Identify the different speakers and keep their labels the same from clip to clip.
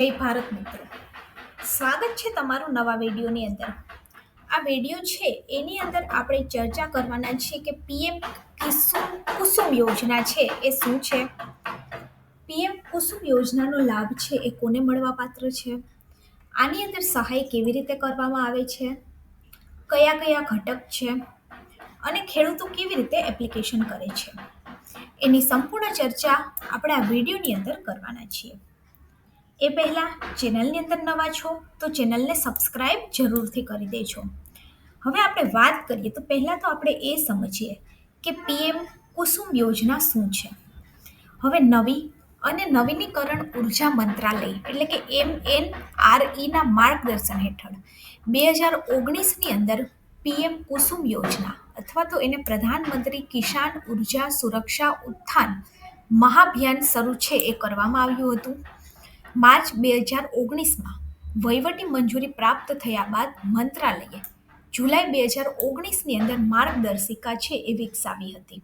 Speaker 1: જય ભારત મિત્રો. સ્વાગત છે તમારું નવા વિડીયોની અંદર. આ વીડિયો છે, એની અંદર આપણે ચર્ચા કરવાના છીએ કે પીએમ કિસુમ કુસુમ યોજના છે, એ શું છે? પીએમ કુસુમ યોજનાનો લાભ છે, એ કોને મળવાપાત્ર છે? આની અંદર સહાય કેવી રીતે કરવામાં આવે છે? કયા કયા ઘટક છે? અને ખેડૂતો કેવી રીતે એપ્લિકેશન કરે છે? એની સંપૂર્ણ ચર્ચા આપણે આ વિડીયોની અંદર કરવાના છીએ. એ પહેલાં ચેનલની અંદર નવા છો તો ચેનલને સબસ્ક્રાઈબ જરૂરથી કરી દેજો. હવે આપણે વાત કરીએ તો પહેલાં તો આપણે એ સમજીએ કે પીએમ કુસુમ યોજના શું છે? હવે નવી અને નવીનીકરણ ઊર્જા મંત્રાલય એટલે કે એમ એન આર ઈના માર્ગદર્શન હેઠળ બે હજાર ઓગણીસની અંદર પીએમ કુસુમ યોજના અથવા તો એને પ્રધાનમંત્રી કિસાન ઊર્જા સુરક્ષા ઉત્થાન મહાભિયાન શરૂ છે એ કરવામાં આવ્યું હતું. માર્ચ બે હજાર ઓગણીસમાં વહીવટી મંજૂરી પ્રાપ્ત થયા બાદ મંત્રાલયે જુલાઈ બે હજાર ઓગણીસની અંદર માર્ગદર્શિકા છે એ વિકસાવી હતી.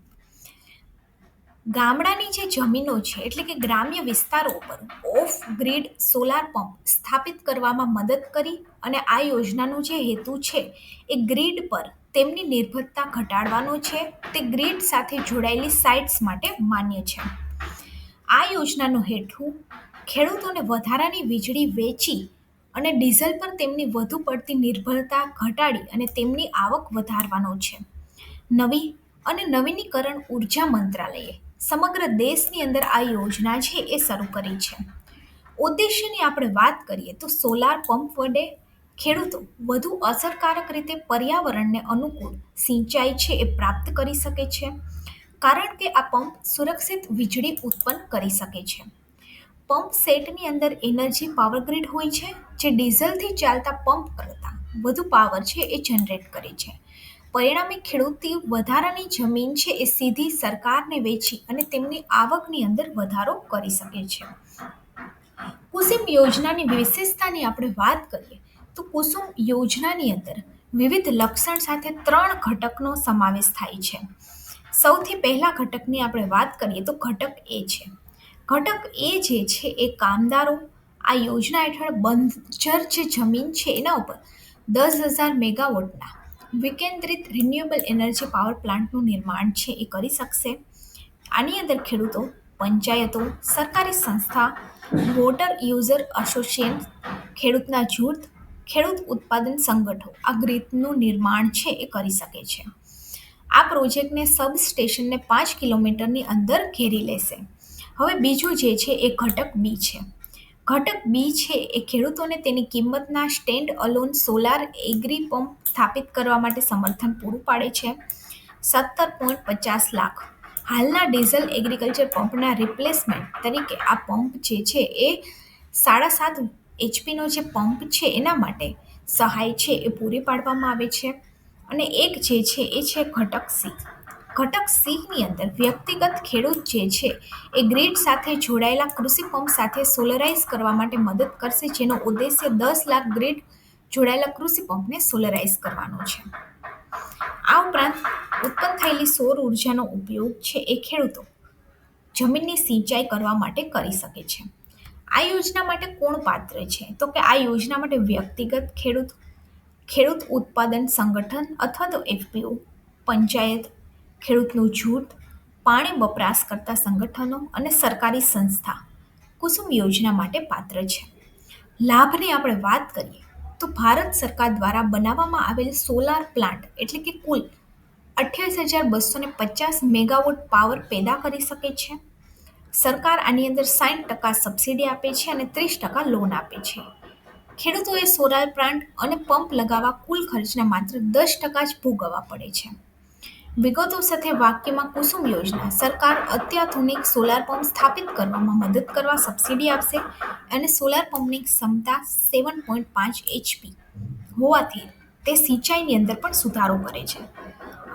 Speaker 1: ગામડાની જે જમીનો છે, એટલે કે ગ્રામ્ય વિસ્તારો પર ઓફ ગ્રીડ સોલાર પંપ સ્થાપિત કરવામાં મદદ કરી અને આ યોજનાનો જે હેતુ છે એ ગ્રીડ પર તેમની નિર્ભરતા ઘટાડવાનો છે. તે ગ્રીડ સાથે જોડાયેલી સાઇટ્સ માટે માન્ય છે. આ યોજનાનો હેતુ ખેડૂતોને વધારાની વીજળી વેચી અને ડીઝલ પર તેમની વધુ પડતી નિર્ભરતા ઘટાડી અને તેમની આવક વધારવાનો છે. નવી અને નવીનીકરણ ઊર્જા મંત્રાલયે સમગ્ર દેશની અંદર આ યોજના છે એ શરૂ કરી છે. ઉદ્દેશ્યની આપણે વાત કરીએ તો સોલાર પંપ વડે ખેડૂતો વધુ અસરકારક રીતે પર્યાવરણને અનુકૂળ સિંચાઈ છે એ પ્રાપ્ત કરી શકે છે, કારણ કે આ પંપ સુરક્ષિત વીજળી ઉત્પન્ન કરી શકે છે. પંપ સેટની અંદર એનર્જી પાવર ગ્રીડ હોય છે, જે ડીઝલથી ચાલતા પંપ કરતાં વધુ પાવર છે એ જનરેટ કરે છે. પરિણામે ખેડૂતની વધારાની જમીન છે એ સીધી સરકારને વેચી અને તેમની આવકની અંદર વધારો કરી શકે છે. કુસુમ યોજનાની વિશેષતાની આપણે વાત કરીએ, તો કુસુમ યોજનાની અંદર વિવિધ લક્ષણ સાથે ત્રણ ઘટકનો સમાવેશ થાય છે. સૌથી પહેલા ઘટકની આપણે વાત કરીએ તો ઘટક એ છે. ઘટક એ જે છે એ કામદારો આ યોજના હેઠળ બંજર જે જમીન છે એના ઉપર દસ હજાર મેગાવોટના વિકેન્દ્રિત રિન્યુએબલ એનર્જી પાવર પ્લાન્ટનું નિર્માણ છે એ કરી શકશે. આની અંદર ખેડૂતો, પંચાયતો, સરકારી સંસ્થા વોટર યુઝર એસોસિએશન ખેડૂતના જૂથ, ખેડૂત ઉત્પાદન સંગઠો આ ગ્રીતનું નિર્માણ છે એ કરી શકે છે. આ પ્રોજેક્ટને સબ સ્ટેશનને પાંચ કિલોમીટરની અંદર ઘેરી લેશે. હવે બીજું જે છે એ ઘટક બી છે. ઘટક બી છે એ ખેડૂતોને તેની કિંમતના stand alone solar agri pump સ્થાપિત કરવા માટે સમર્થન પૂરું પાડે છે. સત્તર પોઈન્ટ પચાસ લાખ. હાલના ડીઝલ એગ્રીકલ્ચર પંપના રિપ્લેસમેન્ટ તરીકે આ પંપ જે છે એ સાડા સાત એચપીનો જે પંપ છે એના માટે સહાય છે એ પૂરી પાડવામાં આવે છે. અને એક જે છે એ છે ઘટક સી ઘટક સીની અંદર વ્યક્તિગત ખેડૂત જે છે, એ ગ્રીડ સાથે જોડાયેલા કૃષિ પંપ સાથે સોલરાઇઝ કરવા માટે મદદ કરશે, જેનો ઉદ્દેશ્ય દસ લાખ ગ્રીડ જોડાયેલા કૃષિ પંપને સોલરાઇઝ કરવાનો છે. આ ઉપરાંત ઉત્પન્ન થયેલી સૌર ઉર્જાનો ઉપયોગ છે, એ ખેડૂતો જમીનની સિંચાઈ કરવા માટે કરી શકે છે. આ યોજના માટે કોણ પાત્ર છે? તો કે આ યોજના માટે વ્યક્તિગત ખેડૂત ખેડૂત ઉત્પાદન સંગઠન અથવા તો એફપીઓ, પંચાયત ખેડૂતનું જૂથ, પાણી વપરાશ કરતા સંગઠનો અને સરકારી સંસ્થા કુસુમ યોજના માટે પાત્ર છે. લાભની આપણે વાત કરીએ, તો ભારત સરકાર દ્વારા બનાવવામાં આવેલ સોલાર પ્લાન્ટ એટલે કે કુલ અઠ્યાવીસ હજાર બસો ને પચાસ મેગાવોટ પાવર પેદા કરી શકે છે. સરકાર આની અંદર સાઠ ટકા સબસિડી આપે છે અને ત્રીસ ટકા લોન આપે છે. ખેડૂતોએ સોલાર પ્લાન્ટ અને પંપ લગાવવા કુલ ખર્ચના માત્ર દસ ટકા જ ભોગવવા પડે છે. વિગતો સાથે વાક્યમાં કુસુમ યોજના. સરકાર અત્યાધુનિક સોલાર પંપ સ્થાપિત કરવામાં મદદ કરવા સબસિડી આપશે અને સોલાર પંપની ક્ષમતા સેવન પોઈન્ટ પાંચ એચપી હોવાથી તે સિંચાઈની અંદર પણ સુધારો કરે છે.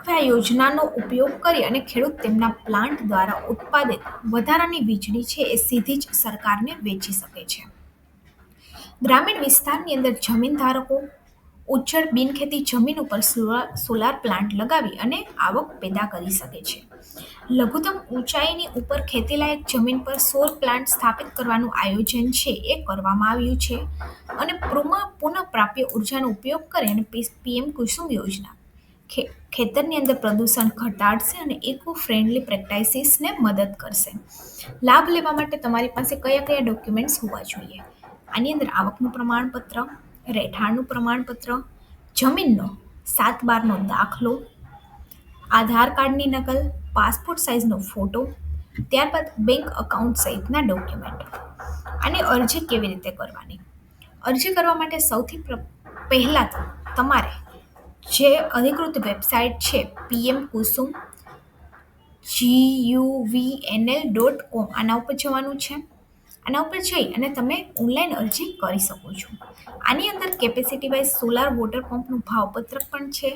Speaker 1: હવે આ યોજનાનો ઉપયોગ કરી અને ખેડૂત તેમના પ્લાન્ટ દ્વારા ઉત્પાદિત વધારાની વીજળી છે એ સીધી જ સરકારને વેચી શકે છે. ગ્રામીણ વિસ્તારની અંદર જમીન ધારકો ઉજ્જડ બિનખેતી જમીન ઉપર સોલા- સોલાર પ્લાન્ટ લગાવી અને આવક પેદા કરી શકે છે. લઘુત્તમ ઊંચાઈની ઉપર ખેતીલાયક જમીન પર સોલ પ્લાન્ટ સ્થાપિત કરવાનું આયોજન છે એ કરવામાં આવ્યું છે અને પ્રોમા પુનઃપ્રાપ્ય ઉર્જાનો ઉપયોગ કરે અને પીએમ કુસુમ યોજના. ખેતરની અંદર પ્રદૂષણ ઘટાડશે અને ઇકો ફ્રેન્ડલી પ્રેક્ટાઇસીસને મદદ કરશે. લાભ લેવા માટે તમારી પાસે કયા કયા ડોક્યુમેન્ટ્સ હોવા જોઈએ? આની અંદર આવકનું પ્રમાણપત્ર રહેઠાણનું પ્રમાણપત્ર, જમીનનો સાત બારનો દાખલો, આધાર કાર્ડની નકલ, પાસપોર્ટ સાઇઝનો ફોટો, ત્યારબાદ બેંક અકાઉન્ટ સહિતના ડોક્યુમેન્ટ. અને અરજી કેવી રીતે કરવાની? અરજી કરવા માટે સૌથી પહેલાં તો તમારે જે અધિકૃત વેબસાઇટ છે, પીએમ કુસુમ જીયુવીએનએલ ડોટ કોમ, આના ઉપર જવાનું છે. આના ઉપર જઈ અને તમે ઓનલાઈન અરજી કરી શકો છો. આની અંદર કેપેસિટી વાઇઝ સોલાર વોટર પંપનું ભાવપત્રક પણ છે.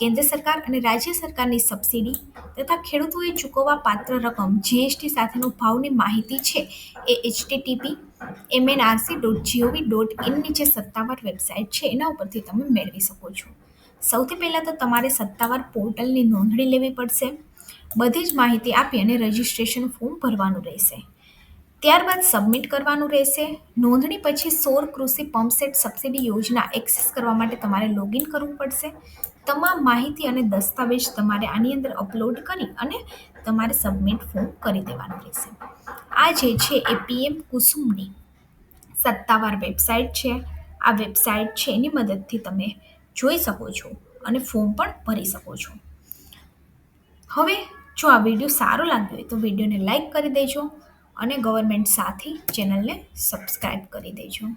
Speaker 1: કેન્દ્ર સરકાર અને રાજ્ય સરકારની સબસિડી તથા ખેડૂતોએ ચૂકવવા પાત્ર રકમ જીએસટી સાથેનો ભાવની માહિતી છે એ HTTP MNRC dot GOV dot ઇનની જે સત્તાવાર વેબસાઇટ છે. એના ઉપરથી તમે મેળવી શકો છો. સૌથી પહેલાં તો તમારે સત્તાવાર પોર્ટલની નોંધણી લેવી પડશે. બધી જ માહિતી આપી અને રજિસ્ટ્રેશન ફોર્મ ભરવાનું રહેશે. ત્યારબાદ સબમિટ કરવાનું રહેશે. નોંધણી પછી સૌર કૃષિ પંપસેટ સબસિડી યોજના એક્સેસ કરવા માટે તમારે લોગિન કરવું પડશે. તમામ માહિતી અને દસ્તાવેજ તમારે આની અંદર અપલોડ કરી અને તમારે સબમિટ ફોર્મ કરી દેવાનું રહેશે. આ જે છે એ પીએમ કુસુમની સત્તાવાર વેબસાઇટ છે. આ વેબસાઇટ છે એની મદદથી તમે જોઈ શકો છો અને ફોર્મ પણ ભરી શકો છો. હવે જો આ વીડિયો સારો લાગ્યો હોય તો વિડીયોને લાઇક કરી દેજો. અને ગવર્મેન્ટ સાથી ચેનલને સબસ્ક્રાઈબ કરી દેજો.